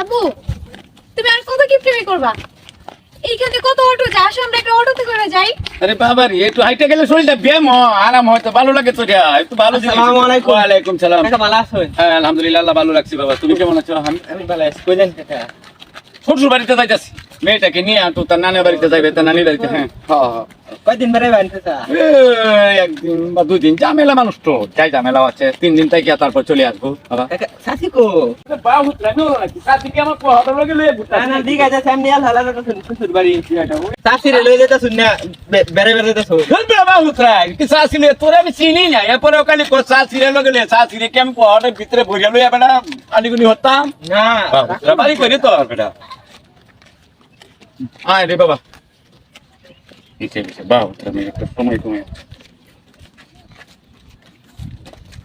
আব্বু তুমি আর কত কিপটিমি করবা? এইখানে কত অটো যায়? আসো আমরা একটা অটোতে করে যাই। আরে বাবা রে একটু হাইটে গেলে শরীরটা ব্যায়াম হয় আরাম হয় তো ভালো লাগে তো রে একটু ভালো জিনিস। আসসালামু আলাইকুম। ওয়া আলাইকুম সালাম। কাকা ভালো আছো? হ্যাঁ আলহামদুলিল্লাহ আল্লাহ ভালো লাগছে বাবা। তুমি কেমন আছো আমি আমি ভালো আছি কই কইলেন কাকা শ্বশুর বাড়িতে যাইতাছি। মেয়েটাকে নিয়ে তো তার নানের বাড়িতে যাইবে তার নানির বাড়িতে হ্যাঁ কয়দিন বেড়ে বাইন কাকা এই একদিন বা দুই দিন ঝামেলা মানুষ তো যাই ঝামেলা আছে তিন দিন থেকে তারপর চলে আসব সাথী কো তোরা ভিতরে ভরিয়া লইয়া বেড়া আলিগুনি হতাম না বাড়ি করে তো বেটা আয় রে বাবা। নিচে নিচে বাবা তুমি একটু সময় তুমি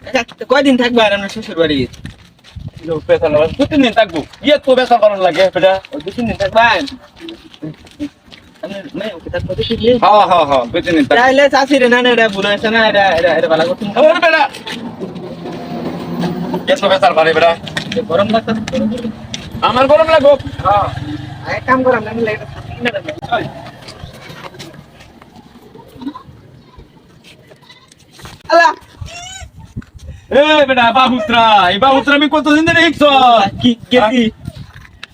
কাকা কয়দিন থাকবে আর আমরা শ্বশুর বাড়ি? দু তিন দিন থাকব। ইয়ে তো পেশা করার লাগে বেটা! দু তিন দিন থাকবেন আমার গরম লাগো এক কাম করাম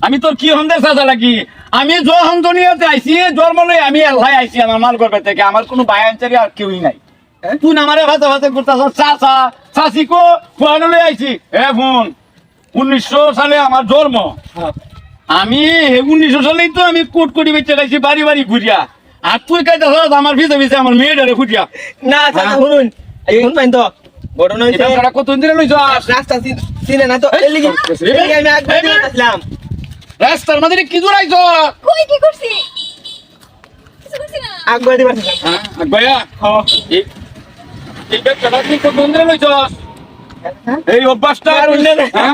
আমি তোর কি হন্দে সাজা লাগি আমি জল হন্দনিয়াতে আইছি জন্ম লই আমি আল্লাহ আইছি আমার মাল থেকে। আমার কোনো বায়াঞ্চারি আর কেউই নাই? তুই আমারে ভাষা ভাষা করতেছ চাচা চাচি কো ফুয়ানো লই আইছি। এ বোন উনিশশো সালে আমার জন্ম। আমি উনিশশো সালেই তো আমি কোট কোটি বেঁচে খাইছি বাড়ি বাড়ি ঘুরিয়া। আর তুই কাইতেছ আমার ভিজে ভিজে আমার মেয়েটারে ঘুরিয়া না চাচা শুনুন। এই শুন পাইন তো। ঘটনা হয়েছে এটা কতদিন ধরে লইছ? রাস্তা চিনে না তো। আমি আগে আসলাম রাস্তার মাঝে কি কই করছি? আগে হ্যাঁ গয়া। এই এই ব্যাগটা তুই কতদিন ধরে লইছ? এই অভ্যাসটা আর হ্যাঁ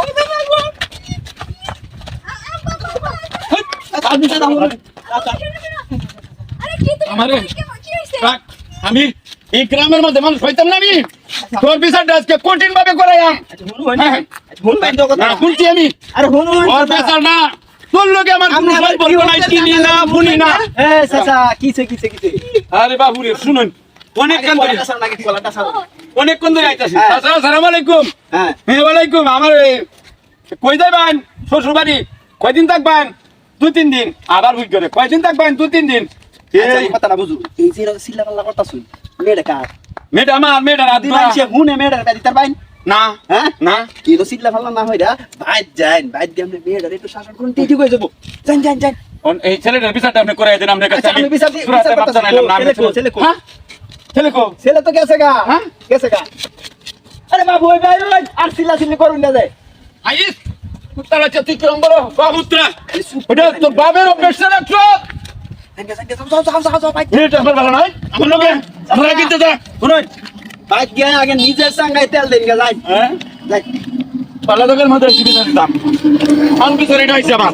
ওই বাবা গো আপনি চাচা শুনুন আরে কি তুমি আমারে- আমি এই গ্রামের মধ্যে মানুষ হইতাম না আমি। তোর বিচারটা আজকে কঠিন ভাবে আচ্ছা আচ্ছা না শুনছি আমি। আরে শুনুন ওর বিচার না। তোর লোকে আমার কোনো সম্পর্ক নাই চিনি না শুনি না। এ চাচা কিছে কিছে কিছে আরে বাবু রে শুনুন। অনেকক্ষণ ধরে। অনেকক্ষণ ধরে আইতাছি। হ্যাঁ। আসসালামু আলাইকুম হ্যাঁ। হ্যাঁ ওয়ালাইকুম। আমার কই যাইবেন? শ্বশুর বাড়ি কয়দিন থাকবেন? দু তিন দিন আবার বুঝ করে। কয়দিন থাকবেন দু তিন দিন। আচ্ছা এই, এই কথাটা বুঝু। এই যে সিল্লা পাল্লা কথা মেয়েটা কার? মেয়েটা আমার মেয়েটা হুনে মেয়েটা বেদি তার বাইন না হ্যাঁ? না। কি তো সিল্লা পাল্লা না হইরা বাইর যান বাইর দিয়ে আমরা মেয়েটা একটু শাসন করুন ঠিক হয়ে যাব। যান যান যান। অন- এই ছেলেটার বিচারটা আপনি করে দেন আপনার কাছে আচ্ছা, আমি বিচার সুরাতে বিচার বাচ্চা করতেছি। নাইলাম না, ছেলে কো, ছেলে- কো। হ্যাঁ? ছেলে কো। ছেলে তো গেছে গা। হ্যাঁ? গেছে গা। আরে বাবু ওই ওই আর সিল্লা সিল্লি করুন না যায় আইস! কুত্তারা চাতি কিরম বড়? বাবুত্রা ওটা তোর বাবের রাখছো? শুনুন বাইক গিয়ে আগে নিজের সঙ্গে তেল দিন গে যাই। হ্যাঁ? পালা দোকান মধ্যে দিতাম আমি বিচার এটা হয়েছে আমার।